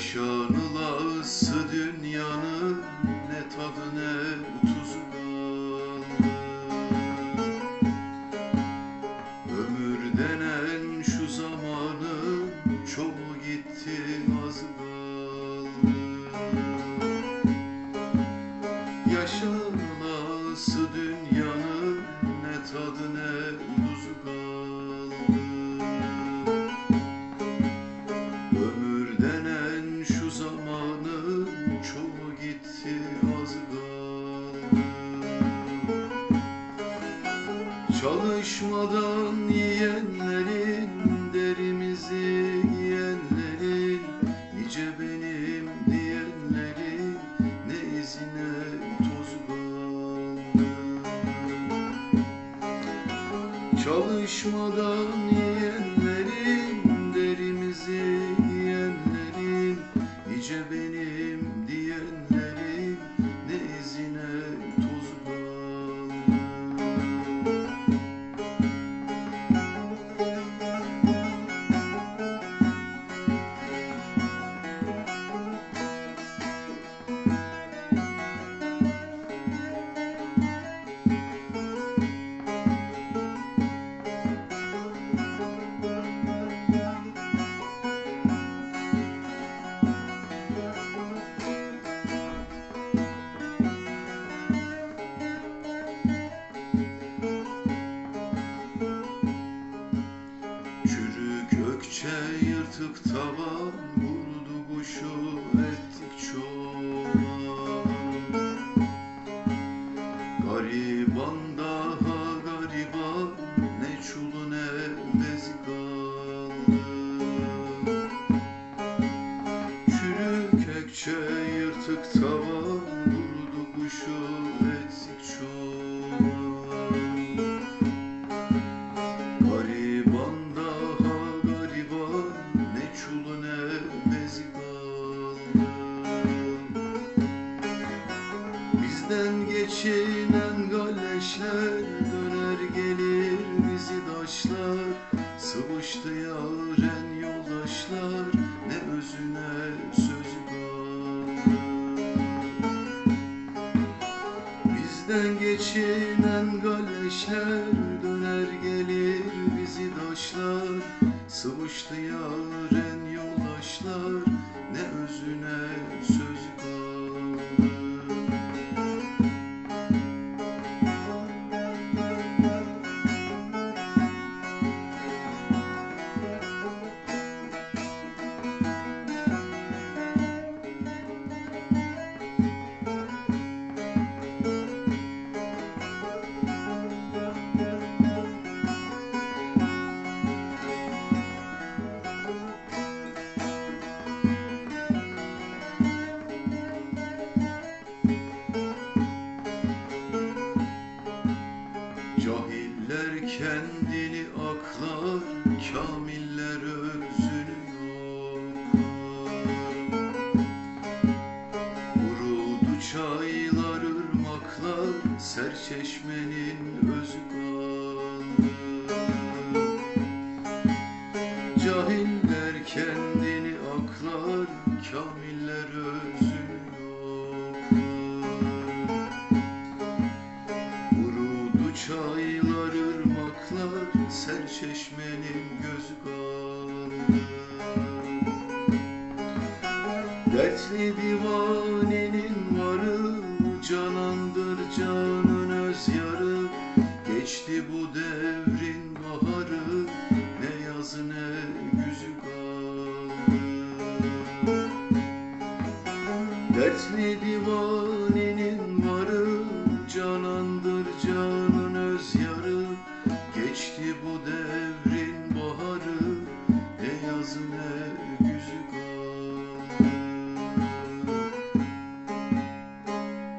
sure Çalışmadan yiyenlerin derimizi yiyenlerin Nice benim diyenlerin ne izine toz kaldı. Çalışmadan yiyenlerin derimizi yiyenlerin Nice benim Ökçe yırtık tavan Vurdu kuşu ettik çoban. Gariban daha gariban Ne çulu ne bezi kaldı Çürük ökçe yırtık tavan Vurdu kuşu Bizden geçinen galleşler Döner gelir bizi daşlar. Sıvıştı yaren yoldaşlar Ne özüne sözü kaldı Bizden geçinen galleşler serçeşmenin özü kaldı. Cahiller kendini aklar, kamiller özünü. Vurudu çaylar, ırmaklar, serçeşmenin gözü kaldı. Dertli divanenin varı, canandır. Geçti bu devrin baharı, ne yazı ne güzü kaldı. Dertli divanenin varı Canandır canın öz yarı Geçti bu devrin